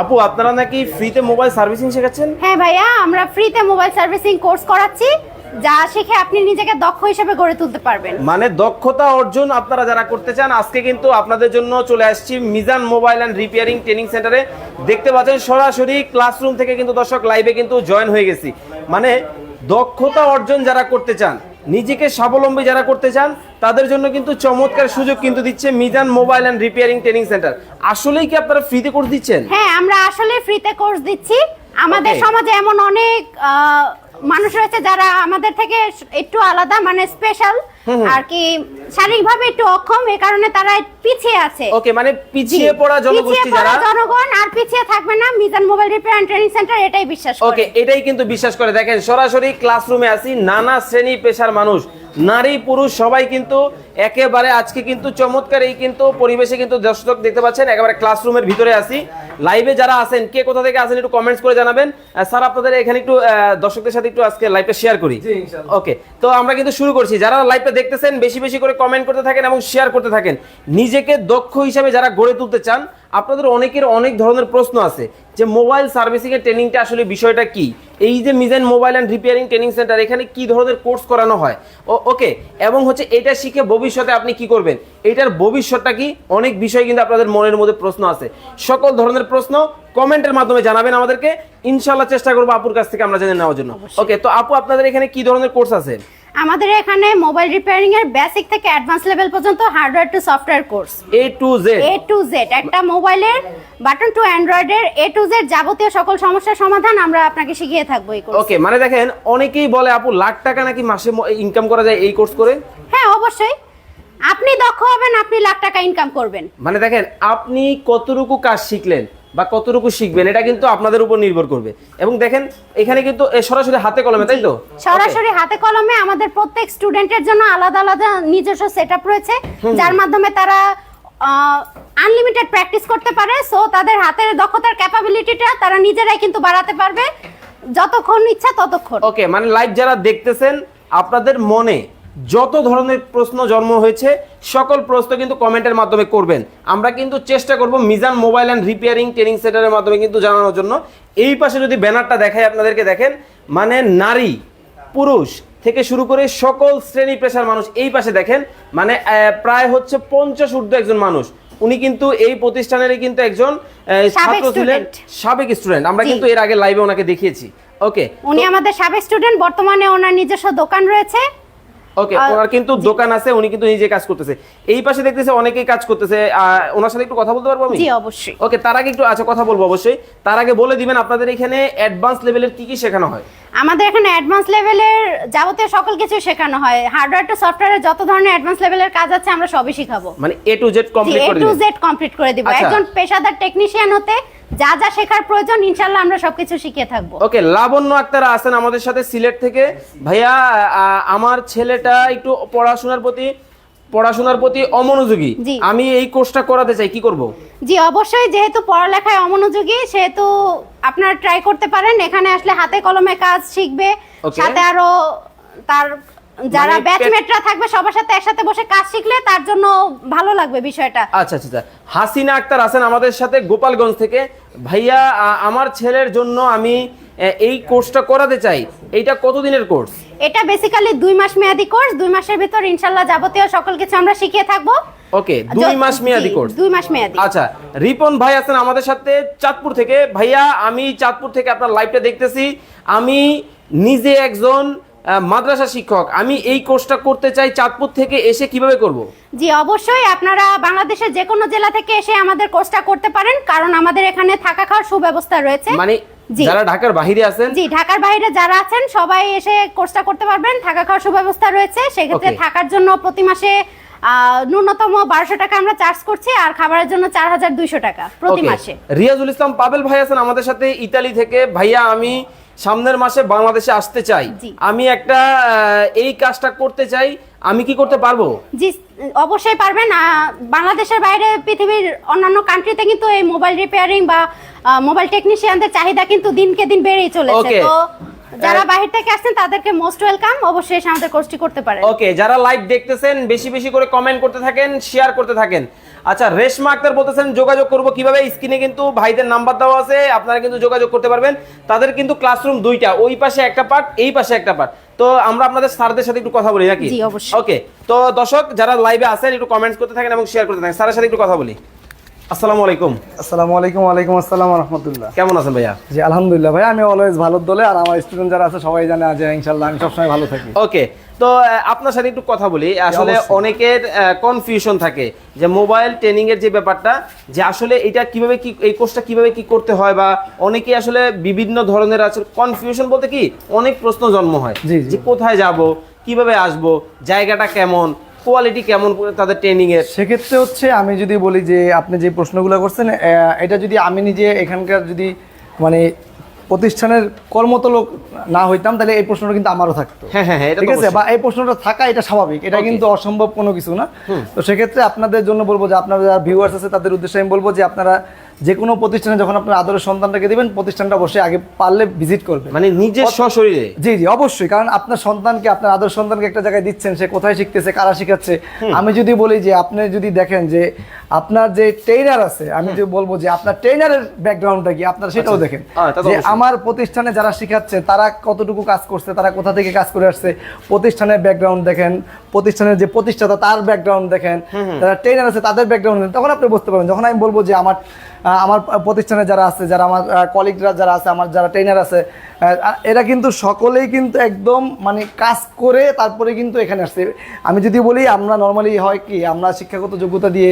আপু আপনারা নাকি ফ্রিতে মোবাইল সার্ভিসিং শেখাচ্ছেন? হ্যাঁ ভাইয়া আমরা ফ্রিতে মোবাইল সার্ভিসিং কোর্স করাচ্ছি যা শিখে আপনি নিজেকে দক্ষ হিসেবে গড়ে তুলতে পারবেন। মানে দক্ষতা অর্জন আপনারা যারা করতে চান আজকে কিন্তু আপনাদের জন্য চলে আসছি Mizan mobile and repairing training সেন্টারে দেখতে পাচ্ছেন সরাসরি ক্লাসরুম থেকে কিন্তু দর্শক লাইভে কিন্তু জয়েন হয়ে গেছি। মানে দক্ষতা অর্জন যারা করতে চান নিজেকে স্বাবলম্বী যারা করতে চান তাদের জন্য কিন্তু চমৎকার সুযোগ কিন্তু দিচ্ছে Mizan mobile and repairing training centre. আসলেই কি আপনারা ফ্রিতে কোর্স দিচ্ছেন? হ্যাঁ আমরা আসলে ফ্রিতে কোর্স দিচ্ছি। আমাদের সমাজে এমন অনেক মানুষ রয়েছে যারা আমাদের থেকে একটু আলাদা মানে স্পেশাল আর কি শারীরিকভাবে একটু অক্ষম এই কারণে তারা পিছিয়ে আছে। ওকে মানে পিছিয়ে পড়া জনগোষ্ঠী যারা জনগণ আর পিছিয়ে থাকবে না Mizan mobile repair and training centre এটাই বিশ্বাস করে। ওকে এটাই কিন্তু বিশ্বাস করে। দেখেন সরাসরি ক্লাসরুমে আসি নানা শ্রেণি পেশার মানুষ নারী পুরুষ সবাই কিন্তু একেবারে আজকে কিন্তু চমৎকার এই কিন্তু পরিবেশে কিন্তু দর্শক দেখতে পাচ্ছেন একেবারে ক্লাসরুমের ভিতরে আসি। লাইভে যারা আছেন কে কোথা থেকে আছেন একটু কমেন্টস করে জানাবেন। স্যার আপনাদের এখানে একটু দর্শকদের সাথে একটু আজকে লাইভটা শেয়ার করি। ওকে তো আমরা কিন্তু শুরু করছি। যারা লাইভটা দেখতেছেন বেশি বেশি করে কমেন্ট করতে থাকেন এবং শেয়ার করতে থাকেন নিজেকে দক্ষ হিসাবে যারা গড়ে তুলতে চান আপনাদের অনেকের অনেক ধরনের প্রশ্ন আছে যে মোবাইল সার্ভিসিং এর ট্রেনিংটা আসলে বিষয়টা কি? এই যে Mizan mobile and repairing training centre এখানে কি ধরনের কোর্স করানো হয়? ও ওকে এবং হচ্ছে এটা শিখে ভবিষ্যতে আপনি কি করবেন? এটার ভবিষ্যৎটা কি? অনেক বিষয় কিন্তু আপনাদের মনের মধ্যে প্রশ্ন আছে। সকল ধরনের প্রশ্ন কমেন্টের মাধ্যমে জানাবেন আমাদেরকে। ইনশাল্লাহ চেষ্টা করব আপুর কাছ থেকে আমরা জেনে নেওয়ার জন্য। ওকে তো আপু আপনাদের এখানে কি ধরনের কোর্স আছে? আমাদের এখানে মোবাইল রিপেয়ারিং এর বেসিক থেকে অ্যাডভান্স লেভেল পর্যন্ত hardware to software course A to Z A to Z একটা মোবাইলের বাটন টু অ্যান্ড্রয়েডের এ টু জেড যাবতীয় সকল সমস্যার সমাধান আমরা আপনাকে শিখিয়ে থাকব এই কোর্স ওকে মানে দেখেন অনেকেই বলে আপু লাখ টাকা নাকি মাসে ইনকাম করা যায় এই কোর্স করে? হ্যাঁ অবশ্যই। আপনি দক্ষ হবেন আপনি লাখ টাকা ইনকাম করবেন। মানে দেখেন আপনি কতটুকু কাজ শিখলেন বা কতটুকু শিখবেন এটা কিন্তু আপনাদের উপর নির্ভর করবে। এবং দেখেন এখানে কিন্তু সরাসরি হাতে কলমে তাই তো? সরাসরি হাতে কলমে আমাদের প্রত্যেক স্টুডেন্টের জন্য আলাদা আলাদা নিজস্ব সেটআপ রয়েছে যার মাধ্যমে তারা আনলিমিটেড প্র্যাকটিস করতে পারে। সো তাদের হাতের দক্ষতার ক্যাপাবিলিটিটা তারা নিজেরাই কিন্তু বাড়াতে পারবে। যতক্ষণ ইচ্ছা ততক্ষণ। ওকে মানে লাইভ যারা দেখতেছেন আপনাদের মনে যত ধরনের প্রশ্ন জন্ম হয়েছে সকল প্রশ্ন কিন্তু কমেন্টের মাধ্যমে করবেন। আমরা কিন্তু চেষ্টা করব Mizan mobile and repairing training সেন্টারের মাধ্যমে কিন্তু জানানোর জন্য। এই পাশে যদি ব্যানারটা দেখাই আপনাদেরকে দেখেন মানে নারী পুরুষ থেকে শুরু করে সকল শ্রেণি পেশার মানুষ এই পাশে দেখেন মানে প্রায় হচ্ছে পঞ্চাশ ঊর্ধ্ব একজন মানুষ। উনি কিন্তু এই প্রতিষ্ঠানেরই কিন্তু একজন সাবেক ছাত্র ছিলেন সাবেক স্টুডেন্ট আমরা কিন্তু এর আগে লাইভে ওনাকে দেখিয়েছি। ওকে উনি আমাদের সাবেক স্টুডেন্ট বর্তমানে ওনার নিজস্ব দোকান রয়েছে। ওকে ওনার কিন্তু দোকান আছে উনি কিন্তু নিজে কাজ করতেছে। এই পাশে দেখতেছে অনেকেই কাজ করতেছে আহ, ওনার সাথে একটু কথা বলতে পারব আমি? জি অবশ্যই। ওকে তার আগে একটু আচ্ছা কথা বলব অবশ্যই। তার আগে বলে দিবেন আপনাদের এখানে অ্যাডভান্স লেভেলের কি কি শেখানো হয়? আমাদের এখানে অ্যাডভান্স লেভেলের যাবতীয় সকল কিছু শেখানো হয়। হার্ডওয়্যার টু সফটওয়্যারের যত ধরনের অ্যাডভান্স লেভেলের কাজ আছে আমরা সবই শিখাবো। মানে A to Z complete A to Z complete করে দিব। আচ্ছা। একজন পেশাদার টেকনিশিয়ান হতে যা যা শেখার প্রয়োজন ইনশাআল্লাহ আমরা সবকিছু শিখিয়ে থাকব। ওকে লাবণ্য আক্তার আছেন আমাদের সাথে সিলেট থেকে। ভাইয়া আমার ছেলেটা একটু পড়াশোনার প্রতি পড়াশোনার প্রতি অমনোযোগী। আমি এই কোর্সটা করাতে চাই কি করব? জি অবশ্যই যেহেতু পড়ালেখায় অমনোযোগী সেহেতু আপনারা ট্রাই করতে পারেন। এখানে আসলে হাতে কলমে কাজ শিখবে সাথে আরও তার যারা মানে ব্যাচমেটরা থাকবে সবার সাথে একসাথে বসে কাজ শিখলে তার জন্য ভালো লাগবে বিষয়টা। আচ্ছা আচ্ছা আচ্ছা। হাসিনা আক্তার আছেন আমাদের সাথে গোপালগঞ্জ থেকে। ভাইয়া আমার ছেলের জন্য আমি এই কোর্সটা করাতে চাই এটা কতদিনের কোর্স? এটা বেসিক্যালি দুই মাস মেয়াদি কোর্স দুই মাসের ভিতর ইনশাল্লাহ যাবতীয় সকল কিছু আমরা শিখিয়ে থাকব। ওকে দুই মাস মেয়াদি কোর্স? দুই মাস মেয়াদি। আচ্ছা রিপন ভাই আছেন আমাদের সাথে চাঁদপুর থেকে। ভাইয়া আমি চাঁদপুর থেকে আপনার লাইভটা দেখতেছি। আমি নিজে একজন মাদ্রাসা শিক্ষক আমি এই কোর্সটা করতে চাই চাঁদপুর থেকে এসে কীভাবে করব? জি অবশ্যই আপনারা বাংলাদেশের যে কোনো জেলা থেকে এসে আমাদের কোর্সটা করতে পারেন কারণ আমাদের এখানে থাকা খাওয়ার সুব্যবস্থা রয়েছে। মানে যারা ঢাকার বাহিরে আছেন? জি ঢাকার বাইরে যারা আছেন সবাই এসে কোর্সটা করতে পারবেন থাকা খাওয়ার সুব্যবস্থা রয়েছে। সেক্ষেত্রে. থাকার জন্য প্রতি মাসে ন্যূনতম বারোশো টাকা আমরা চার্জ করছি আর খাবারের জন্য চার হাজার দুইশো টাকা প্রতি মাসে। রিয়াজুল ইসলাম পাবেল ভাই আছেন আমাদের সাথে ইতালি থেকে। ভাইয়া আমি সামনের মাসে বাংলাদেশে আসতে চাই। আমি একটা এই কাজটা করতে চাই আমি কি করতে পারব? জি অবশ্যই পারবেন। বাংলাদেশের বাইরে পৃথিবীর অন্যান্য কান্ট্রিতে কিন্তু এই মোবাইল রিপেয়ারিং বা মোবাইল টেকনিশিয়ানদের চাহিদা কিন্তু দিনকে দিন বেড়েই চলেছে. তো যারা বাহির থেকে আসছেন তাদেরকে মোস্ট ওয়েলকাম অবশ্যই আমাদের কোর্সটি করতে পারেন। ওকে যারা লাইভ দেখতেছেন বেশি বেশি করে কমেন্ট করতে থাকেন শেয়ার করতে থাকেন। আচ্ছা রেশমা আক্তার বলতেছেন যোগাযোগ করব কীভাবে? স্ক্রিনে কিন্তু ভাইদের নাম্বার দেওয়া আছে আপনারা কিন্তু যোগাযোগ করতে পারবেন। তাদের কিন্তু ক্লাসরুম দুইটা ওই পাশে একটা পার্ট এই পাশে একটা পার্ট তো আমরা আপনাদের স্যারদের সাথে একটু কথা বলি নাকি? ওকে তো দর্শক যারা লাইভে আছেন একটু কমেন্টস করতে থাকেন এবং শেয়ার করতে থাকেন স্যারের সাথে একটু কথা বলি। আসসালামু আলাইকুম। আসসালামু আলাইকুম ওয়ালাইকুম আসসালাম রহমতুল্লাহ। কেমন আছেন ভাইয়া? জি আলহামদুলিল্লাহ ভাই আমি অলওয়েজ ভালো দলে আর আমার স্টুডেন্ট যারা আছে সবাই জানে যে ইনশাল্লাহ আমি সবসময় ভালো থাকি। ওকে তো আপনার সাথে একটু কথা বলি। আসলে অনেকের কনফিউশন থাকে যে মোবাইল ট্রেনিং এর যে ব্যাপারটা যে আসলে এটা কীভাবে কি এই কোর্সটা কীভাবে কি করতে হয় বা অনেকে আসলে বিভিন্ন ধরনের আসলে কনফিউশন বলতে কি অনেক প্রশ্ন জন্ম হয়। যে কোথায় যাব কীভাবে আসব জায়গাটা কেমন কোয়ালিটি কেমন তাদের ট্রেনিং এর? সেক্ষেত্রে হচ্ছে আমি যদি বলি যে আপনি যে প্রশ্নগুলো করছেন এটা যদি আমি নিজে এখানকার যদি মানে প্রতিষ্ঠানের কর্মত লোক না হইতাম তাহলে এই প্রশ্নটা কিন্তু আমারও থাকতো। হ্যাঁ হ্যাঁ হ্যাঁ ঠিক আছে? বা এই প্রশ্নটা থাকা এটা স্বাভাবিক। এটা কিন্তু অসম্ভব কোনো কিছু না। তো সেক্ষেত্রে আপনাদের জন্য বলব যে আপনারা যারা ভিউয়ার্স আছে তাদের উদ্দেশ্যে আমি বলব যে আপনারা যে কোনো প্রতিষ্ঠানে যখন আপনার আদরের সন্তানটাকে দিবেন প্রতিষ্ঠানটা অবশ্যই আগে পারলে ভিজিট করবে। মানে নিজের সশরীরে? জি জি অবশ্যই। কারণ আপনার সন্তানকে আপনার আদর সন্তানকে একটা জায়গায় দিচ্ছেন সে কোথায় শিখতেছে কারা শিখাচ্ছে? আমি যদি বলি যে আপনি যদি দেখেন যে আপনার যে ট্রেনার আছে আমি যদি বলব যে আপনার ট্রেনারের ব্যাকগ্রাউন্ডটা কি? আপনারা সেটাও দেখেন। হ্যাঁ, যে আমার প্রতিষ্ঠানে যারা শিখাচ্ছে তারা কতটুকু কাজ করছে তারা কোথা থেকে কাজ করে আসছে প্রতিষ্ঠানের ব্যাকগ্রাউন্ড দেখেন প্রতিষ্ঠানের যে প্রতিষ্ঠাতা তার ব্যাকগ্রাউন্ড দেখেন যারা ট্রেনার আছে তাদের ব্যাকগ্রাউন্ড দেখেন তখন আপনি বুঝতে পারবেন। যখন আমি বলব যে আমার আমার প্রতিষ্ঠানে যারা আছে যারা আমার কলিগরা যারা আছে আমার যারা ট্রেনার আছে এরা কিন্তু সকলেই কিন্তু একদম মানে কাজ করে তারপরে কিন্তু এখানে আসছে। আমি যদি বলি আমরা নর্মালি হয় কি আমরা শিক্ষাগত যোগ্যতা দিয়ে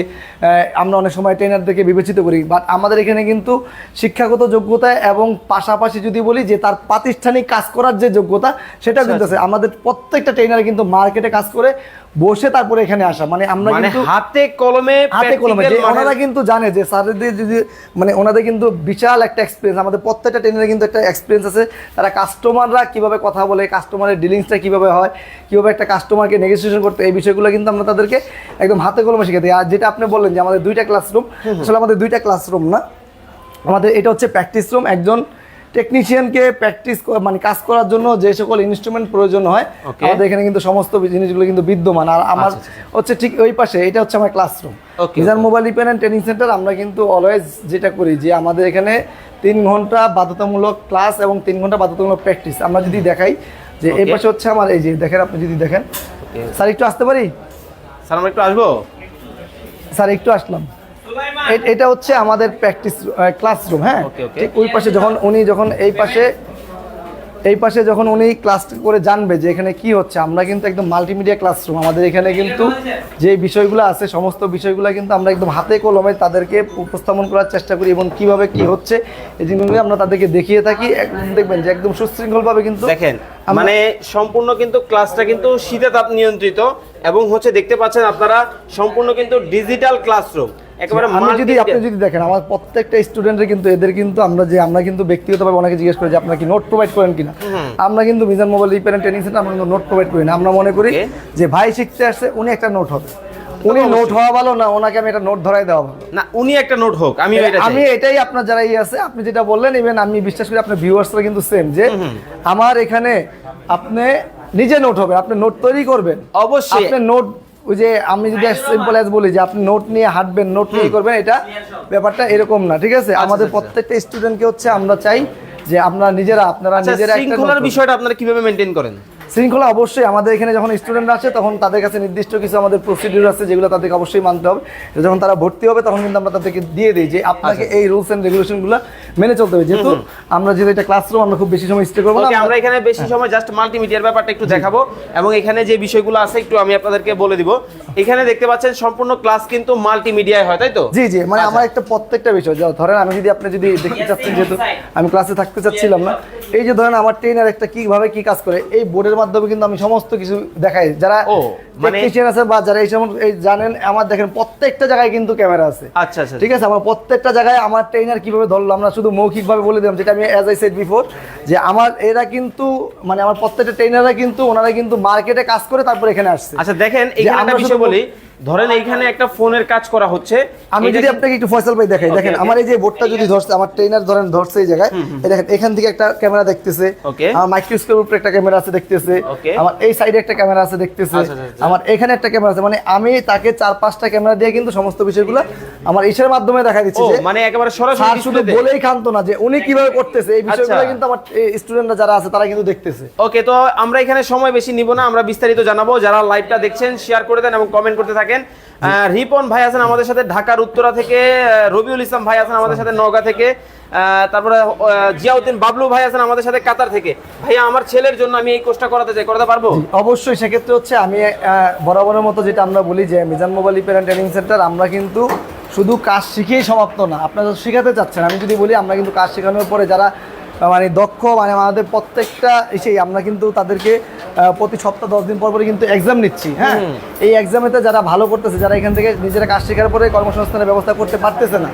আমরা অনেক সময় ট্রেনারদেরকে বিবেচিত করি বাট আমাদের এখানে কিন্তু শিক্ষাগত যোগ্যতা এবং পাশাপাশি যদি বলি যে তার প্রাতিষ্ঠানিক কাজ করার যে যোগ্যতা সেটা কিন্তু আছে। আমাদের প্রত্যেকটা ট্রেনার কিন্তু মার্কেটে কাজ করে বসে তারপরে এখানে আসা। মানে আমরা মানে কিন্তু হাতে কলমে হাতে কলমে যে ওনারা কিন্তু জানে যে স্যারদের যদি মানে ওনাদের কিন্তু বিশাল একটা এক্সপিরিয়েন্স আমাদের প্রত্যেকটা ট্রেনারে কিন্তু একটা এক্সপিরিয়েন্স আছে। তারা কাস্টমাররা কীভাবে কথা বলে কাস্টমারের ডিলিংসটা কীভাবে হয় কীভাবে একটা কাস্টমারকে নেগোসিয়েশন করতে এই বিষয়গুলো কিন্তু আমরা তাদেরকে একদম হাতে কলমে শিখে দিই। আর যেটা আপনি বললেন যে আমাদের দুইটা ক্লাসরুম আসলে আমাদের দুইটা ক্লাসরুম না? আমাদের এটা হচ্ছে প্র্যাকটিস রুম একজন টেকনিশিয়ানকে প্র্যাকটিস মানে কাজ করার জন্য যে সকল ইনস্ট্রুমেন্ট প্রয়োজন হয় আমাদের এখানে কিন্তু সমস্ত জিনিসগুলো কিন্তু বিদ্যমান। আর আমার হচ্ছে ঠিক ওই পাশে এটা হচ্ছে আমার classroom Mizan mobile repair and training centre আমরা কিন্তু অলওয়েজ যেটা করি যে আমাদের এখানে তিন ঘণ্টা বাধ্যতামূলক ক্লাস এবং তিন ঘণ্টা বাধ্যতামূলক প্র্যাকটিস আমরা যদি দেখাই যে এই পাশে হচ্ছে আমার এই যে দেখেন আপনি যদি দেখেন। স্যার একটু আসতে পারি? স্যার আমরা একটু আসব? স্যার একটু আসলাম। এটা হচ্ছে আমাদের প্র্যাকটিস ক্লাসরুম হ্যাঁ. ঠিক ওই পাশে যখন উনি যখন এই পাশে এই পাশে যখন উনি ক্লাস করে জানবে যে এখানে কি হচ্ছে আমরা কিন্তু একদম মাল্টিমিডিয়া ক্লাসরুম আমাদের এখানে কিন্তু যে বিষয়গুলো আছে সমস্ত বিষয়গুলো কিন্তু আমরা একদম হাতে কলমে তাদেরকে উপস্থাপন করার চেষ্টা করি এবং কীভাবে কি হচ্ছে এই জিনিসগুলো আমরা তাদেরকে দেখিয়ে থাকি। একদম দেখবেন যে একদম সুশৃঙ্খলভাবে কিন্তু দেখেন মানে সম্পূর্ণ কিন্তু ক্লাসটা কিন্তু শীতে তাপ নিয়ন্ত্রিত এবং হচ্ছে দেখতে পাচ্ছেন আপনারা সম্পূর্ণ কিন্তু ডিজিটাল ক্লাসরুম একেবারে আমি যদি আপনি যদি দেখেন আমার প্রত্যেকটা স্টুডেন্টের কিন্তু এদের কিন্তু আমরা যে আমরা কিন্তু ব্যক্তিগতভাবে অনেকে জিজ্ঞেস করি যে আপনারা কি নোট প্রোভাইড করেন কিনা? আমরা কিন্তু Mizan mobile repair training centre আমরা কিন্তু নোট প্রোভাইড করি না। আমরা মনে করি যে ভাই শিখতে আসছে উনি একটা নোট হবে। উনি নোট হওয়া ভালো না ওনাকে আমি একটা নোট ধরাই দেওয়া ভালো। না উনি একটা নোট হোক আমি আমি এটাই আপনার যারা ইয়ে আছে আপনি যেটা বললেন ইভেন আমি বিশ্বাস করি আপনার ভিউয়ার্সরা কিন্তু সেম যে আমার এখানে আপনি নিজে নোট হবে আপনি নোট তৈরি করবেন। অবশ্যই। আপনি নোট ওই যে আমি যদি সিম্পল অ্যাজ বলি যে আপনি নোট নিয়ে হাঁটবেন নোট নিয়ে করবেন এটা ব্যাপারটা এরকম না ঠিক আছে? আমাদের প্রত্যেকটা স্টুডেন্টকে হচ্ছে আমরা চাই যে আপনারা নিজেরা আপনারা আচ্ছা নিজেরা একটা শৃঙ্খলার বিষয়টা আপনারা কীভাবে মেনটেন করেন? শৃঙ্খলা অবশ্যই আমাদের এখানে যখন স্টুডেন্ট আসে তখন তাদের কাছে নির্দিষ্ট কিছু আমাদের প্রসিডিউর আছে যেগুলো তাদেরকে অবশ্যই মানতে হবে। যখন তারা ভর্তি হবে তখন কিন্তু আমরা তাদেরকে দিয়ে দিই যে আপনাকে আচ্ছা। এই রুলস এন্ড রেগুলেশনগুলো মেনে চলতে হবে। যেহেতু আমরা যেহেতু এটা ক্লাসরুম আমরা খুব বেশি সময় স্টে করব না। আমরা আমরা- এখানে বেশি সময় জাস্ট মাল্টিমিডিয়ার ব্যাপারটা একটু দেখাবো এবং এখানে যে বিষয়গুলো আছে একটু আমি আপনাদেরকে বলে দিব। এখানে দেখতে পাচ্ছেন সম্পূর্ণ ক্লাস কিন্তু মাল্টিমিডিয়ায় হয় তাই তো? জি জি মানে আচ্ছা। আমার একটা প্রত্যেকটা বিষয়। ধরেন আমি যদি আপনি যদি দেখতে চাচ্ছেন যেহেতু আমি ক্লাসে থাকতে চাচ্ছিলাম না। এই যে ধরেন আমার ট্রেনার একটা কীভাবে কি কাজ করে এই বোর্ডের মাধ্যমে কিন্তু আমি সমস্ত কিছু দেখাই। যারা মানে- টেকনিশিয়ান আছে বা যারা এই সমস্ত এই জানেন আমার দেখেন প্রত্যেকটা জায়গায় কিন্তু ক্যামেরা আছে। আচ্ছা আচ্ছা ঠিক আছে? আমার প্রত্যেকটা জায়গায় আমার ট্রেনার কীভাবে ধরলো আমরা শুধু মৌখিকভাবে বলে দিলাম যেটা আমি অ্যাজ আই সেড বিফোর যে আমার এরা কিন্তু মানে আমার প্রত্যেকটা ট্রেনাররা কিন্তু ওনারা কিন্তু মার্কেটে কাজ করে তারপর এখানে আসছে। আচ্ছা দেখেন এখানে আমরা একটা বিষয় বলি ধরেন এইখানে একটা ফোনের কাজ করা হচ্ছে। আমি যদি আপনাকে একটু ফয়সাল ভাই দেখাই দেখেন আমার এই যে বোর্ডটা যদি ধরছে আমার ট্রেনার ধরেন ধরছে এই জায়গায় এই দেখেন এখান থেকে একটা ক্যামেরা দেখতেছে। আমার মাইক্রোস্কোপ উপরে একটা ক্যামেরা আছে দেখতেছে। আমার এই সাইডে একটা ক্যামেরা আছে দেখতেছে। আচ্ছা, আচ্ছা, আচ্ছা। আমার এখানে একটা ক্যামেরা আছে মানে আমি তাকে চার পাঁচটা ক্যামেরা দিয়ে কিন্তু সমস্ত বিষয়গুলো আমার ইসের মাধ্যমে দেখা দিচ্ছি মানে একেবারে সরাসরি শুধু বলেই খান্ত না যে উনি কীভাবে করতেছে এই বিষয়গুলো। কিন্তু আমার স্টুডেন্টরা যারা আছে তারা কিন্তু দেখতেছে। ওকে তো আমরা এখানে সময় বেশি নিব না আমরা বিস্তারিত জানাব। যারা লাইভটা দেখছেন শেয়ার করে দেন এবং কমেন্ট করতে থাকেন। আহ, রিপন ভাই আছেন আমাদের সাথে ঢাকার উত্তরা থেকে রবিউল ইসলাম ভাই আছেন আমাদের সাথে নওগাঁ থেকে তারপরে জিয়াউদ্দিন বাবলু ভাই আছেন আমাদের সাথে কাতার থেকে। ভাইয়া আমার ছেলের জন্য আমি এই কোর্সটা করাতে চাই করাতে পারব? অবশ্যই। সেক্ষেত্রে হচ্ছে আমি বরাবরের মতো যেটা আমরা বলি যে Mizan mobile repair and training centre আমরা কিন্তু শুধু কাজ শিখেই সমাপ্ত না। আপনারা শেখাতে চাচ্ছেন। আমি যদি বলি আমরা কিন্তু কাজ শেখানোর পরে যারা মানে দক্ষ মানে আমাদের প্রত্যেকটা এসেই আমরা কিন্তু তাদেরকে প্রতি সপ্তাহ দশ দিন পর পরে কিন্তু এক্সাম নিচ্ছি হ্যাঁ? এই এক্সামেতে যারা ভালো করতেছে যারা এখান থেকে নিজেরা কাজ শেখার পরে কর্মসংস্থানের ব্যবস্থা করতে পারতেছে না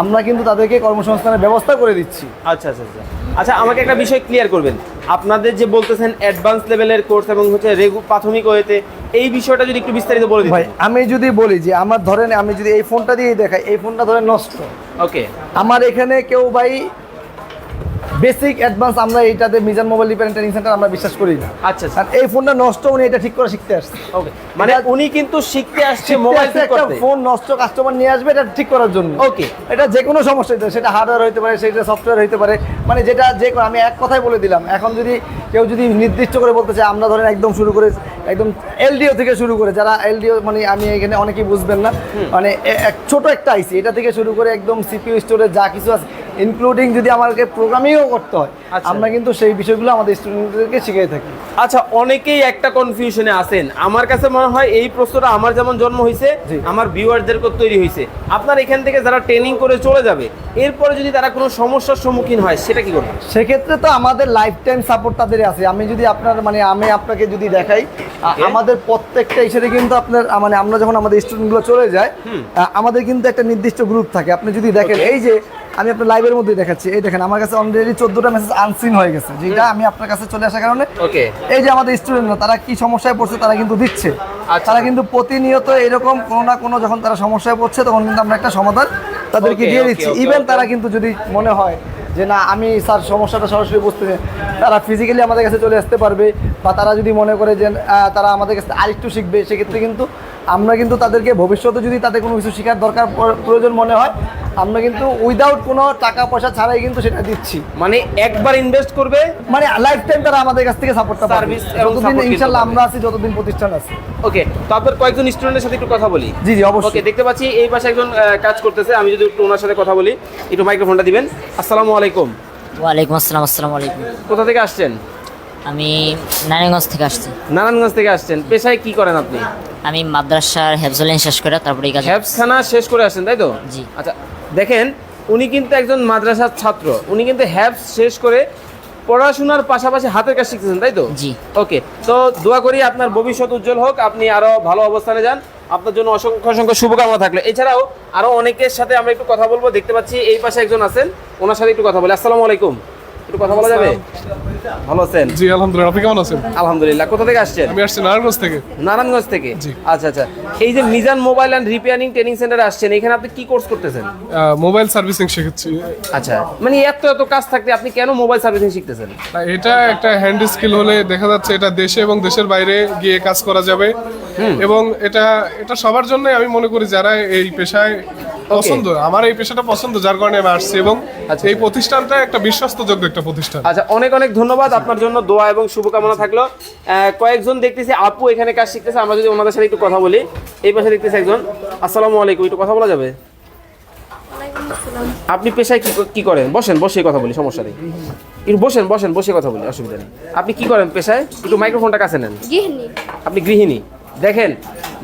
আমরা কিন্তু তাদেরকে কর্মসংস্থানের ব্যবস্থা করে দিচ্ছি। আচ্ছা আচ্ছা আচ্ছা। আচ্ছা আমাকে একটা বিষয় ক্লিয়ার করবেন। আপনাদের যে বলতেছেন অ্যাডভান্স লেভেলের কোর্স এবং হচ্ছে রেগু প্রাথমিক ওয়েতে এই বিষয়টা যদি একটু বিস্তারিত বলে দিই ভাই আমি যদি বলি যে আমার ধরেন আমি যদি এই ফোনটা দিয়েই দেখাই এই ফোনটা ধরেন নষ্ট। ওকে আমার এখানে কেউ ভাই বেসিক অ্যাডভান্স আমরা এইটাতে Mizan mobile repair training centre আমরা বিশ্বাস করি না। আচ্ছা স্যার এই ফোনটা নষ্ট উনি এটা ঠিক করে শিখতে আসছে। ওকে মানে উনি কিন্তু শিখতে আসছে মোবাইল ঠিক একটা করতে। ফোন নষ্ট কাস্টমার নিয়ে আসবে এটা ঠিক করার জন্য। ওকে এটা যে কোনো সমস্যা পারে, সেটা হার্ডওয়্যার হতে পারে সেটা সফটওয়্যার হতে পারে মানে যেটা যে আমি এক কথাই বলে দিলাম এখন যদি কেউ যদি নির্দিষ্ট করে বলতে চায় আমরা ধরেন একদম শুরু করে একদম এলডিও থেকে শুরু করে যারা এলডিও মানে আমি এখানে অনেকেই বুঝবেন না। মানে ছোট একটা আইসি এটা থেকে শুরু করে একদম সিপিউ স্টোরে যা কিছু আছে ইনক্লুডিং যদি আমাকে প্রোগ্রামিংও করতে হয় আচ্ছা। আমরা কিন্তু সেই বিষয়গুলো আমাদের স্টুডেন্টদেরকে শিখিয়ে থাকি। আচ্ছা অনেকেই একটা কনফিউশনে আছেন। আমার কাছে মনে হয় এই প্রশ্নটা আমার যেমন জন্ম হয়েছে। আমার ভিউয়ারদেরকেও তৈরি হয়েছে আপনার এখান থেকে যারা ট্রেনিং করে চলে যাবে এরপরে যদি তারা কোনো সমস্যার সম্মুখীন হয় সেটা কি করবে? সেক্ষেত্রে তো আমাদের লাইফ টাইম সাপোর্ট তাদের আছে। আমি যদি আপনার মানে আমি আপনাকে যদি দেখাই আমাদের প্রত্যেকটা হিসেবে কিন্তু আপনার মানে আমরা যখন আমাদের স্টুডেন্টগুলো চলে যায় আমাদের কিন্তু একটা নির্দিষ্ট গ্রুপ থাকে। আপনি যদি দেখেন এই যে আমি আপনার লাইভের মধ্যে দেখাচ্ছি। এই দেখেন আমার কাছে অলরেডি চোদ্দটা মেসেজ আনসিন হয়ে গেছে যেটা আমি আপনার কাছে চলে আসার কারণে ওকে। এই যে আমাদের স্টুডেন্টরা তারা কি সমস্যায় পড়ছে তারা কিন্তু দিচ্ছে। আচ্ছা। তারা কিন্তু প্রতিনিয়ত এরকম কোনো না কোনো যখন তারা সমস্যায় পড়ছে তখন কিন্তু আমরা একটা সমাধান তাদেরকে দিয়ে দিচ্ছি। ইভেন তারা কিন্তু যদি মনে হয় যে না আমি স্যার সমস্যাটা সরাসরি বুঝতে তারা ফিজিক্যালি আমাদের কাছে চলে আসতে পারবে বা তারা যদি মনে করে যে তারা আমাদের কাছে আরেকটু শিখবে সেক্ষেত্রে কিন্তু আমরা কিন্তু তাদেরকে ভবিষ্যতে যদি তাদের কোনো কিছু শেখার দরকার প্রয়োজন মনে হয় আমরা কিন্তু উইদাউট কোনো টাকা পয়সা ছাড়াই কিন্তু সেটা দিচ্ছি। মানে একবার ইনভেস্ট করবে মানে লাইফ টাইম তারা আমাদের কাছ থেকে সাপোর্টটা এবং যতদিন ইনশাল্লাহ আমরা আছি যতদিন প্রতিষ্ঠান আছে। ওকে তারপর কয়েকজন স্টুডেন্টের সাথে একটু কথা বলি। জি জি অবশ্যই। ওকে দেখতে পাচ্ছি এই পাশে একজন কাজ করতেছে। আমি যদি একটু ওনার সাথে কথা বলি একটু মাইক্রোফোনটা দিবেন। আসসালামু আলাইকুম। ওয়ালাইকুম আসসালাম আসসালামু আলাইকুম। কোথা থেকে আসছেন? আমি নারায়ণগঞ্জ থেকে আসছি। নারায়ণগঞ্জ থেকে আসছেন। পেশায় কি করেন আপনি? আমি মাদ্রাসার হেফজলিন শেষ করে তারপরে এই কাজ হ্যাবসখানা শেষ করে আসেন তাই তো? জি। আচ্ছা দেখেন উনি কিন্তু একজন মাদ্রাসার ছাত্র। উনি কিন্তু হ্যাবস শেষ করে পড়াশোনার পাশাপাশি হাতের কাজ শিখতেছেন তাই তো? জি। ওকে তো দোয়া করি আপনার ভবিষ্যৎ উজ্জ্বল হোক আপনি আরও ভালো অবস্থানে যান। আপনার জন্য অসংখ্য অসংখ্য শুভকামনা থাকল। এছাড়াও আরও অনেকের সাথে আমরা একটু কথা বলব। দেখতে পাচ্ছি এই পাশে একজন আছেন ওনার সাথে একটু কথা বলি। আসসালামু আলাইকুম। একটু কথা বলা যাবে? ভালো আছেন? জি আলহামদুলিল্লাহ। আপনি কেমন আছেন? আলহামদুলিল্লাহ। কোথা থেকে আসছেন? আমি আসছি নারায়ণগঞ্জ থেকে। নারায়ণগঞ্জ থেকে? আচ্ছা আচ্ছা। এই যে Mizan mobile and repairing training সেন্টারে আসছেন এখানে আপনি কি কোর্স করতেছেন? মোবাইল সার্ভিসিং শিখেছি। আচ্ছা। মানে এত এত কাজ থাকতে আপনি কেন মোবাইল সার্ভিসিং শিখতেছেন? এটা একটা হ্যান্ড স্কিল হলে দেখা যাচ্ছে এটা দেশে এবং দেশের বাইরে গিয়ে কাজ করা যাবে। এবং এটা এটা সবার জন্য আমি মনে করি যারা এই পেশায় পছন্দ আমার এই পেশাটা পছন্দ যার কারণে আমি আসছি এবং আচ্ছা। এই প্রতিষ্ঠানটা একটা বিশ্বস্তযোগ্য একটা প্রতিষ্ঠান। আচ্ছা অনেক অনেক ধন্যবাদ। আপনার জন্য দোয়া এবং শুভকামনা থাকল। কয়েকজন দেখতেছি আপু এখানে কাজ শিখতেছে। আমরা যদি ওনাদের সাথে একটু কথা বলি এই পাশে দেখতেছি একজন। আসসালামু আলাইকুম একটু কথা বলা যাবে? আপনি পেশায় কি কি করেন? বসেন বসে কথা বলি সমস্যা নেই। একটু বসেন বসেন বসে কথা বলি অসুবিধা নেই। আপনি কি করেন পেশায়? একটু মাইক্রোফোনটা কাছে নেন। আপনি গৃহিণী? দেখেন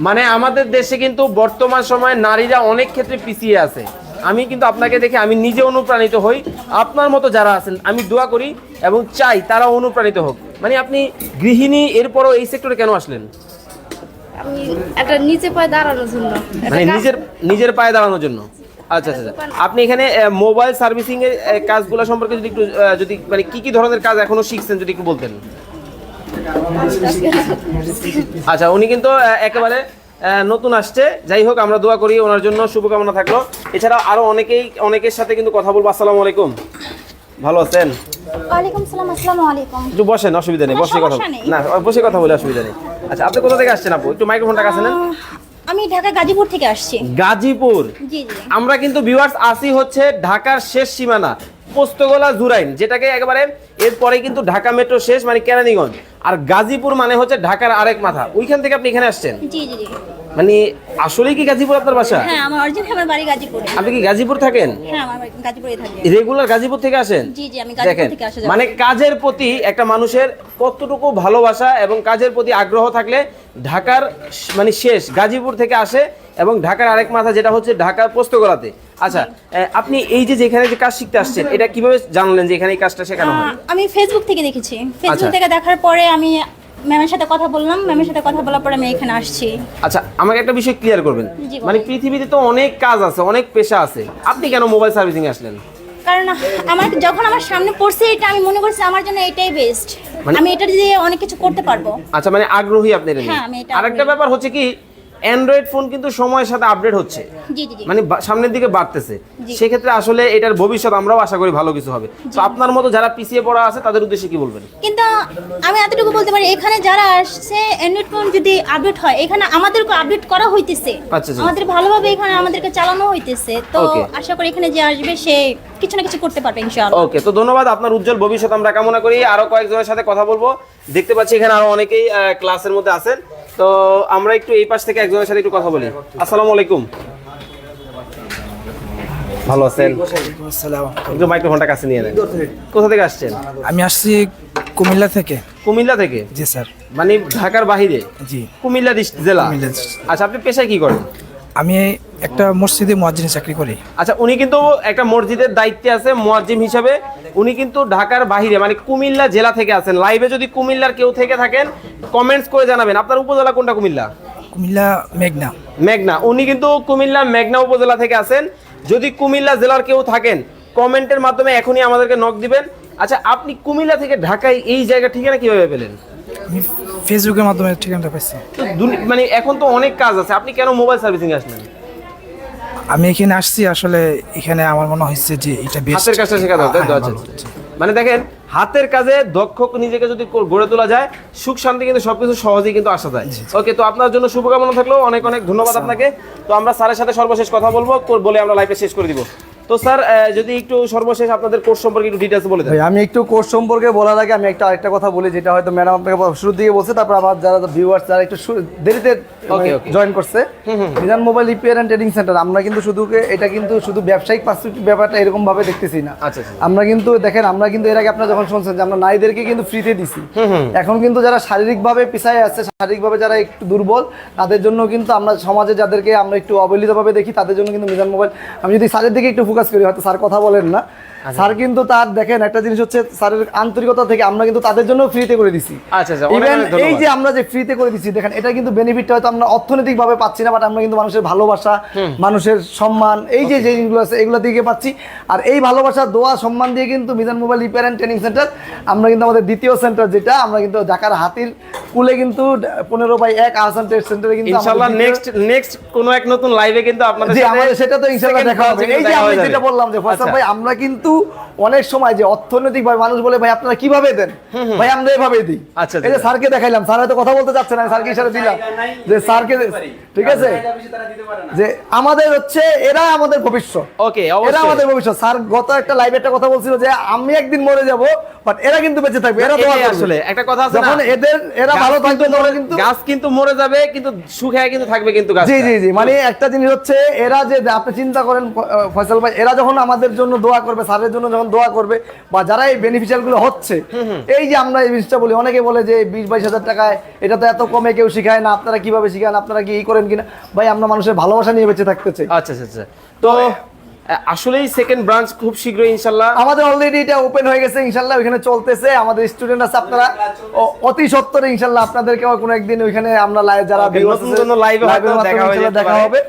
মানে আমাদের দেশে কিন্তু বর্তমান সময়ে নারীরা অনেক ক্ষেত্রে পিছিয়ে আছে। আমি কিন্তু আপনাকে দেখে আমি নিজে অনুপ্রাণিত হই। আপনার মতো যারা আছেন আমি দোয়া করি এবং চাই তারা অনুপ্রাণিত হোক। মানে আপনি গৃহিণী এরপরও এই সেক্টরে কেন আসলেন? আমি একটা নিচে পায়ে দাঁড়ানোর জন্য। মানে নিজের নিজের পায়ে দাঁড়ানোর জন্য। আচ্ছা আচ্ছা আচ্ছা। আপনি এখানে মোবাইল সার্ভিসিং এর কাজগুলো সম্পর্কে যদি একটু যদি মানে কি কি ধরনের কাজ এখনও শিখছেন যদি একটু বলতেন? আচ্ছা উনি কিন্তু একেবারে নতুন আসছে। যাই হোক আমরা দোয়া করি ওনার জন্য শুভকামনা থাকল। এছাড়াও আরও অনেকেই অনেকের সাথে কিন্তু কথা বলব। আসসালামু আলাইকুম। ভালো আছেন? একটু বসেন অসুবিধা নেই বসে কথা না বসে কথা বলে অসুবিধা নেই। আচ্ছা আপনি কোথা থেকে আসছেন আপু? একটু মাইক্রোফোনটা কাছে নেন। আমি ঢাকা গাজীপুর থেকে আসছি। গাজীপুর? আমরা কিন্তু ভিউয়ার্স আসি হচ্ছে ঢাকার শেষ সীমানা। পোস্তগোলা জুরাইন, যেটাকে একেবারে এরপরে কিন্তু ঢাকা মেট্রো শেষ মানে কেরানীগঞ্জ। আর গাজীপুর মানে হচ্ছে ঢাকার আরেক মাথা। ওইখান থেকে আপনি এখানে আসছেন? জি জি মানে আসলেই কি গাজীপুর আপনার বাসা? হ্যাঁ আমার অরিজিন আমার বাড়ি গাজীপুরে। আপনি কি গাজীপুর থাকেন? হ্যাঁ আমার গাজীপুরে থাকে। রেগুলার গাজীপুর থেকে আসেন? জি, জি, আমি গাজীপুর থেকে আসা মানে কাজের প্রতি একটা মানুষের কতটুকু ভালোবাসা এবং কাজের প্রতি আগ্রহ থাকলে ঢাকার মানে শেষ গাজীপুর থেকে আসে এবং ঢাকার আরেক মাথা যেটা হচ্ছে ঢাকার পোস্তগোলাতে। আচ্ছা আপনি এই যে যেখানে যে কাজ শিখতে আসছেন এটা কীভাবে জানলেন যে এখানে এই কাজটা শেখানো হয়? আমি ফেসবুক থেকে দেখেছি। ফেসবুক আচ্ছা। থেকে দেখার পরে আমি ম্যামের সাথে কথা বললাম ম্যামের সাথে কথা বলার পরে আমি এখানে আসছি। আচ্ছা আমাকে একটা বিষয় ক্লিয়ার করবেন। মানে পৃথিবীতে তো অনেক কাজ আছে অনেক পেশা আছে। আপনি কেন মোবাইল সার্ভিসিং আসলেন? কারণ আমার যখন আমার সামনে পড়ছে এটা আমি মনে করছি আমার জন্য এটাই বেস্ট মানে- আমি এটা দিয়ে অনেক কিছু করতে পারব। আচ্ছা মানে আগ্রহী আপনি হ্যাঁ, আমি এটা আরেকটা ব্যাপার হচ্ছে কি অ্যান্ড্রয়েড ফোন কিন্তু সময়ের সাথে আপডেট হচ্ছে। মানে সামনের দিকে বাড়তেছে। সেক্ষেত্রে আসলে এটার ভবিষ্যৎ আমরাও আশা করি ভালো কিছু হবে। তো আপনার মতো যারা পিছিয়ে পড়া আছে তাদের উদ্দেশ্যে কি বলবেন? কিন্তু আমি এতটুকু বলতে পারি এখানে যারা আসছে অ্যান্ড্রয়েড ফোন যদি আপডেট হয় এখানে আমাদেরকে আপডেট করা হইতেছে। আচ্ছা, আচ্ছা। আমাদের ভালোভাবে এখানে আমাদেরকে চালানো হইতেছে। তো আশা করি এখানে যে আসবে সে কিছু না কিছু করতে পারবে ইনশাআল্লাহ। ওকে তো ধন্যবাদ। আপনার উজ্জ্বল ভবিষ্যৎ আমরা কামনা করি। আরও কয়েকজনের সাথে কথা বলব। দেখতে পাচ্ছি এখানে আরও অনেকেই ক্লাসের মধ্যে আছেন। তো আমরা একটু এই পাশ থেকে একজনের সাথে একটু কথা বলি। আসসালামু আলাইকুম। ভালো আছেন? একটু মাইক্রোফোনটা কাছে নিয়ে নেন। কোথা থেকে আসছেন? আমি আসছি কুমিল্লা থেকে। কুমিল্লা থেকে? জি স্যার। মানে ঢাকার বাহিরে? জি। কুমিল্লা জেলা? আচ্ছা আপনি পেশায় কি করেন? আমি একটা মসজিদে মুয়াজ্জিনে চাকরি করি। আচ্ছা উনি কিন্তু একটা মসজিদের দায়িত্বে আছে মুয়াজ্জিম হিসাবে। উনি কিন্তু ঢাকার বাহিরে মানে কুমিল্লা জেলা থেকে আছেন। লাইভে যদি কুমিল্লার কেউ থেকে থাকেন কমেন্টস করে জানাবেন। আপনার উপজেলা কোনটা কুমিল্লা? কুমিল্লা মেঘনা। মেঘনা। উনি কিন্তু কুমিল্লা মেঘনা উপজেলা থেকে আছেন। যদি কুমিল্লা জেলার কেউ থাকেন কমেন্টের মাধ্যমে এখনই আমাদেরকে নক দিবেন। আচ্ছা আপনি কুমিল্লা থেকে ঢাকায় এই জায়গা ঠিকানা কীভাবে পেলেন? ফেসবুকের মাধ্যমে ঠিকানাটা পাইছি। মানে এখন তো অনেক কাজ আছে। আপনি কেন মোবাইল সার্ভিসিং আসলেন? আমি এখানে আসছি আসলে এখানে আমার মনে হয়েছে যে এটা বেস্ট হাতের কাজটা শেখা দরকার তাই তো? আচ্ছা, আচ্ছা। মানে দেখেন হাতের কাজে দক্ষ নিজেকে যদি গড়ে তোলা যায় সুখ শান্তি কিন্তু সবকিছু সহজেই কিন্তু আসা যায়। ওকে তো আপনার জন্য শুভকামনা থাকল। অনেক অনেক ধন্যবাদ আপনাকে। তো আমরা স্যারের সাথে সর্বশেষ কথা বলব। বলে আমরা লাইফে শেষ করে দিব। তো স্যার যদি একটু সর্বশেষ আপনাদের কোর্স সম্পর্কে একটু ডিটেলস বলে দেন আমি একটু কোর্স সম্পর্কে বলার আগে আমি একটা আরেকটা কথা বলি যেটা হয়তো ম্যাডাম আপনাকে শুরুর দিকে বলছে তারপর আমার যারা ভিউয়ার্স যারা একটু দেরিতে. জয়েন করছে Mizan mobile repair and trading centre আমরা কিন্তু শুধু এটা কিন্তু শুধু ব্যবসায়িক পার্সপেক্টিভ ব্যাপারটা এরকম ভাবে দেখতেছি না আচ্ছা, আচ্ছা। আমরা কিন্তু দেখেন আমরা কিন্তু এর আগে আপনারা যখন শুনছেন যে আমরা নারীদেরকে কিন্তু ফ্রিতে দিছি এখন কিন্তু যারা শারীরিকভাবে পিছায় আছে শারীরিকভাবে যারা একটু দুর্বল তাদের জন্য কিন্তু আমরা সমাজে যাদেরকে আমরা একটু অবহেলিতভাবে দেখি তাদের জন্য কিন্তু মিজান মোবাইল আমি যদি স্যারের দিকে একটু ফোকাস করি হয়তো স্যার কথা বলেন না। স্যার কিন্তু তার দেখেন একটা জিনিস হচ্ছে স্যারের আন্তরিকতা থেকে আমরা কিন্তু তাদের জন্য ফ্রিতে করে দিছি। আচ্ছা, আচ্ছা, ইভেন এই যে আমরা যে ফ্রিতে করে দিচ্ছি দেখেন এটা কিন্তু বেনিফিটটা হয়তো আমরা অর্থনৈতিক ভাবে পাচ্ছি না বাট আমরা কিন্তু মানুষের ভালোবাসা মানুষের সম্মান এই যে যে জিনিসগুলো আছে এগুলো থেকে পাচ্ছি। আর এই ভালোবাসা দোয়া সম্মান দিয়ে কিন্তু Mizan mobile repair and training centre আমরা কিন্তু আমাদের দ্বিতীয় সেন্টার যেটা আমরা কিন্তু ঢাকার হাতির কুলে কিন্তু পনেরো বাই এক আহসান টেস্ট সেন্টারে কিন্তু ইনশাআল্লাহ নেক্সট নেক্সট কোনো এক নতুন লাইভে কিন্তু আপনাদের আমাদের সেটা তো ইনশাআল্লাহ দেখা হবে। এই যে। যেটা বললাম যে ফয়সাল আচ্ছা। ভাই আমরা কিন্তু অনেক সময় যে অর্থনৈতিক ভাই মানুষ বলে ভাই আপনারা কীভাবে দেন? ভাই আমরা এভাবে দিই। আচ্ছা, এই যে আচ্ছা। স্যারকে দেখাইলাম স্যার হয়তো কথা বলতে চাচ্ছে না আমি স্যারকে ইশারা দিলাম। যে স্যারকে ঠিক আছে? যে আমাদের হচ্ছে এরা আমাদের ভবিষ্যৎ। ওকে এরা আমাদের ভবিষ্যৎ। স্যার গত একটা লাইভে একটা কথা বলছিল যে আমি একদিন মরে যাব বাট এরা কিন্তু বেঁচে থাকবে এরা করবে। আসলে একটা কথা আছে যখন এদের এরা ভালো থাকবে কিন্তু তখন কিন্তু গাছ কিন্তু মরে যাবে কিন্তু সুখে কিন্তু থাকবে কিন্তু গাছ জি জি জি মানে একটা জিনিস হচ্ছে এরা যে আপনি চিন্তা করেন ফয়সাল ভাই এরা যখন আমাদের জন্য দোয়া করবে স্যারের জন্য যখন দোয়া করবে বা যারা এই বেনিফিশিয়ালগুলো হচ্ছে এই যে আমরা এই জিনিসটা বলি অনেকে বলে যে বিশ বাইশ হাজার টাকায় এটা তো এত কমে কেউ শিখায় না আপনারা কীভাবে শিখান আপনারা কি এই করেন কিনা? ভাই আমরা মানুষের ভালোবাসা নিয়ে বেঁচে থাকতেছে চাই। আচ্ছা আচ্ছা আচ্ছা। তো আসলেই সেকেন্ড ব্রাঞ্চ খুব শীঘ্রই ইনশাল্লাহ। আমাদের অলরেডি এটা ওপেন হয়ে গেছে ইনশাল্লাহ ওইখানে চলতেছে। আমাদের স্টুডেন্ট আছে আপনারা অতি সত্তরে ইনশাল্লাহ আপনাদেরকে কোনো একদিন ওইখানে আমরা লাইভ যারা মাধ্যমে দেখা। হবে।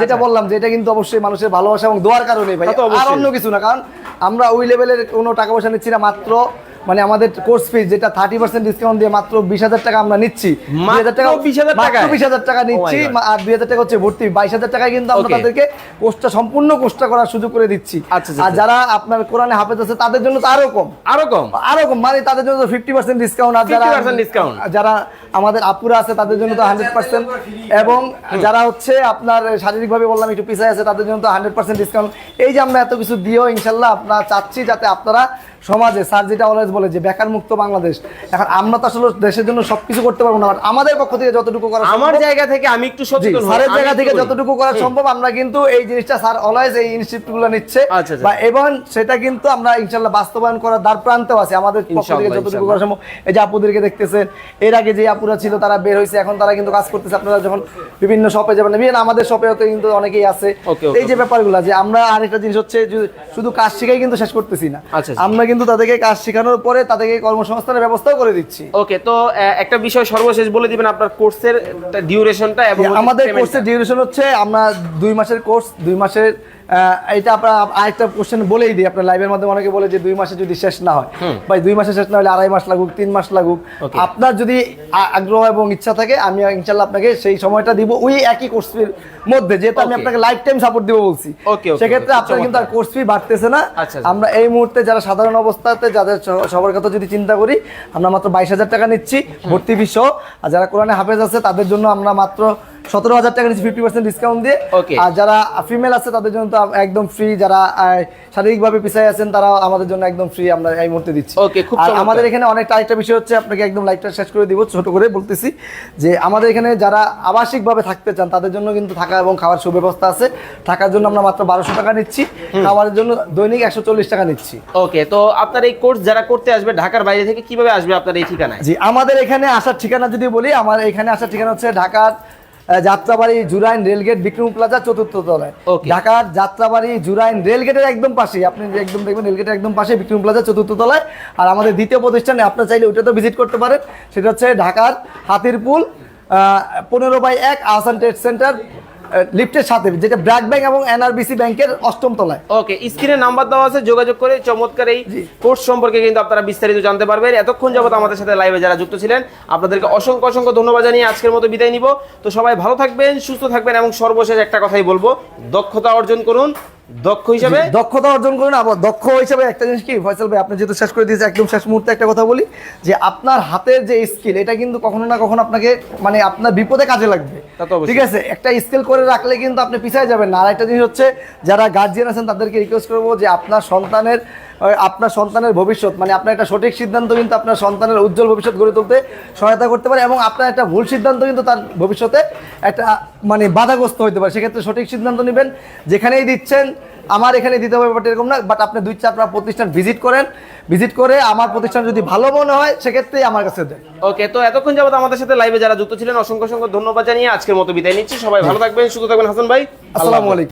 যেটা বললাম যে এটা কিন্তু অবশ্যই মানুষের ভালোবাসা এবং দোয়ার কারণে ভাই। আর অন্য কিছু না কারণ আমরা ওই লেভেলের কোনো টাকা পয়সা নিচ্ছি না মাত্র মানে আমাদের কোর্স ফি যেটা থার্টি পার্সেন্ট ডিসকাউন্ট দিয়ে মাত্র বিশ হাজার টাকা আমরা নিচ্ছি। মাত্র 20,000 টাকায়? বিশ হাজার টাকা নিচ্ছি আর দুই হাজার টাকা হচ্ছে ভর্তি। বাইশ হাজার টাকায় কিন্তু আমরা তাদেরকে কোর্সটা সম্পূর্ণ কোর্সটা করার সুযোগ করে দিচ্ছি। আচ্ছা, আচ্ছা, আর আচ্ছা। যারা আপনার কোরআনে হাফেজ আছে তাদের জন্য তো আরও কম। আরও কম? আরও কম মানে তাদের জন্য ফিফটি পার্সেন্ট ডিসকাউন্ট আর যারা 50% discount। যারা আমাদের আপুরা আছে তাদের জন্য তো হান্ড্রেড পার্সেন্ট এবং যারা হচ্ছে আপনার শারীরিকভাবে বললাম একটু পিছায় আছে তাদের জন্য তো হান্ড্রেড পার্সেন্ট ডিসকাউন্ট এই যে আমরা এত কিছু দিয়েও ইনশাল্লাহ আপনারা চাচ্ছি যাতে আপনারা সমাজে স্যার যেটা অলওয়েজ বলে যে বেকার মুক্ত বাংলাদেশ। এখন আমরা তো আসলে দেশের জন্য সবকিছু করতে পারব না আমাদের পক্ষ থেকে যতটুকু করা আমার জায়গা থেকে আমি একটু সচেতন স্যারের জায়গা থেকে যতটুকু করা সম্ভব আমরা কিন্তু এই জিনিসটা স্যার অলওয়েজ এই ইনস্টিটিউটগুলো নিচ্ছে। আচ্ছা, আচ্ছা। বা এবং সেটা কিন্তু আমরা ইনশাল্লাহ বাস্তবায়ন করার দ্বার প্রান্তেও আছে। আমাদের পক্ষ থেকে যতটুকু করা সম্ভব এই যে আপুদেরকে দেখতেছেন এর আগে যে আপুরা ছিল তারা বের হয়েছে এখন তারা কিন্তু কাজ করতেছে। আপনারা যখন বিভিন্ন শপে যাবেন বিভিন্ন আমাদের শপে কিন্তু অনেকেই আছে। এই যে ব্যাপারগুলো যে আমরা আরেকটা জিনিস হচ্ছে শুধু কাজ শিখাই কিন্তু শেষ করতেছি না। আচ্ছা, আচ্ছা। আমরা কিন্তু তাদেরকে কাজ শেখানোর পরে তাদেরকে কর্মসংস্থানের ব্যবস্থাও করে দিচ্ছি। ওকে তো একটা বিষয় সর্বশেষ বলে দিবেন আপনার কোর্সের ডিউরেশনটা এবং আমাদের কোর্সের ডিউরেশন হচ্ছে আমরা দুই মাসের কোর্স দুই মাসের এটা আপনার আরেকটা কোশ্চেন বলেই দিই। আপনার লাইভের মাধ্যমে অনেকে বলে যে দুই মাসে যদি শেষ না হয় ভাই দুই মাসে শেষ না হলে আড়াই মাস লাগুক তিন মাস লাগুক। আপনার যদি আগ্রহ এবং ইচ্ছা থাকে আমি ইনশাল্লাহ আপনাকে সেই সময়টা দিব ওই একই কোর্স ফির মধ্যে যেহেতু আমি আপনাকে লাইফ টাইম সাপোর্ট দিব বলছি। সেক্ষেত্রে আপনার কিন্তু আর কোর্স ফি বাড়তেছে না। আচ্ছা, আচ্ছা। আমরা এই মুহূর্তে যারা সাধারণ অবস্থাতে যাদের সবার কথা যদি চিন্তা করি আমরা মাত্র বাইশ হাজার টাকা নিচ্ছি ভর্তি ফি সহ। আর যারা কোরআনে হাফেজ আছে তাদের জন্য আমরা মাত্র সতেরো হাজার টাকা নিচ্ছি ফিফটি পার্সেন্ট ডিসকাউন্ট দিয়ে. আর যারা ফিমেল আছে তাদের জন্য তো একদম ফ্রি যারা শারীরিকভাবে পিছিয়ে আছেন তারা আমাদের জন্য একদম ফ্রি আমরা এই মুহূর্তে দিচ্ছি। আর আমাদের এখানে অনেকটা আরেকটা বিষয় হচ্ছে আপনাকে একদম লাইভটা শেষ করে দিব ছোট করে বলতেছি যে আমাদের এখানে যারা আবাসিকভাবে থাকতে চান তাদের জন্য কিন্তু থাকা এবং খাওয়ার সুব্যবস্থা আছে। থাকার জন্য আমরা মাত্র বারোশো টাকা নিচ্ছি খাওয়ার জন্য দৈনিক একশো চল্লিশ টাকা নিচ্ছি। ওকে তো আপনার এই কোর্স যারা করতে আসবে ঢাকার বাইরে থেকে কীভাবে আসবে আপনার এই ঠিকানায়? জি আমাদের এখানে আসার ঠিকানা যদি বলি আমার এখানে আসার ঠিকানা হচ্ছে ঢাকার Jatrabari Jurain rail gate Bikram plaza চতুর্থ তলায়. ঢাকার যাত্রাবাড়ি জুরাইন রেলগেটের একদম পাশে আপনি একদম দেখবেন রেলগেটের একদম পাশে বিক্রম প্লাজা চতুর্থ তলায়। আর আমাদের দ্বিতীয় প্রতিষ্ঠানে আপনার চাইলে ওইটাতেও ভিজিট করতে পারেন। সেটা হচ্ছে ঢাকার হাতিরপুল পনেরো বাই এক আসান ট্রেড সেন্টার। লিফটের সাথে যেটা ব্র্যাক ব্যাংক এবং এনআরবিসি ব্যাংকের অষ্টম তলায়। ওকে স্ক্রিনে নাম্বার দেওয়া আছে যোগাযোগ করে চমৎকার এই কোর্স সম্পর্কে কিন্তু আপনারা বিস্তারিত জানতে পারবেন। এতক্ষণ যাবত আমাদের সাথে লাইভে যারা যুক্ত ছিলেন আপনাদেরকে অসংখ্য অসংখ্য ধন্যবাদ জানিয়ে আজকের মতো বিদায় নিব। তো সবাই ভালো থাকবেন সুস্থ থাকবেন এবং সর্বশেষ একটা কথাই বলব দক্ষতা অর্জন করুন। দক্ষ হিসাবে? দক্ষতা অর্জন করুন। আবার দক্ষ হিসাবে একটা জিনিস কি ফয়সাল ভাই আপনি যেহেতু শেষ করে দিয়েছে একদম শেষ মুহূর্তে একটা কথা বলি যে আপনার হাতের যে স্কিল এটা কিন্তু কখনো না কখনো আপনাকে মানে আপনার বিপদে কাজে লাগবে। ঠিক আছে? একটা স্কিল করে রাখলে কিন্তু আপনি পিছায় যাবেন না। আর একটা জিনিস হচ্ছে যারা গার্জিয়ান আছেন তাদেরকে রিকোয়েস্ট করব যে আপনার সন্তানের আপনার সন্তানের ভবিষ্যৎ মানে আপনার একটা সঠিক সিদ্ধান্ত কিন্তু আপনার সন্তানের উজ্জ্বল ভবিষ্যৎ গড়ে তুলতে সহায়তা করতে পারে এবং আপনার একটা ভুল সিদ্ধান্ত কিন্তু তার ভবিষ্যতে একটা মানে বাধাগ্রস্ত হতে পারে। সেক্ষেত্রে সঠিক সিদ্ধান্ত নেবেন যেখানেই দিচ্ছেন আমার এখানে দিতে হবে ব্যাপারটা এরকম না বাট আপনি দুই চার প্রতিষ্ঠান ভিজিট করেন। ভিজিট করে আমার প্রতিষ্ঠান যদি ভালো মনে হয় সেক্ষেত্রে আমার কাছে দেন। ওকে তো এতক্ষণ যাবত আমাদের সাথে লাইভে যারা যুক্ত ছিলেন অসংখ্য অসংখ্য ধন্যবাদ জানিয়ে আজকের মতো বিদায় নিচ্ছি। সবাই ভালো থাকবেন সুস্থ থাকবেন হাসান ভাই আসসালামু আলাইকুম।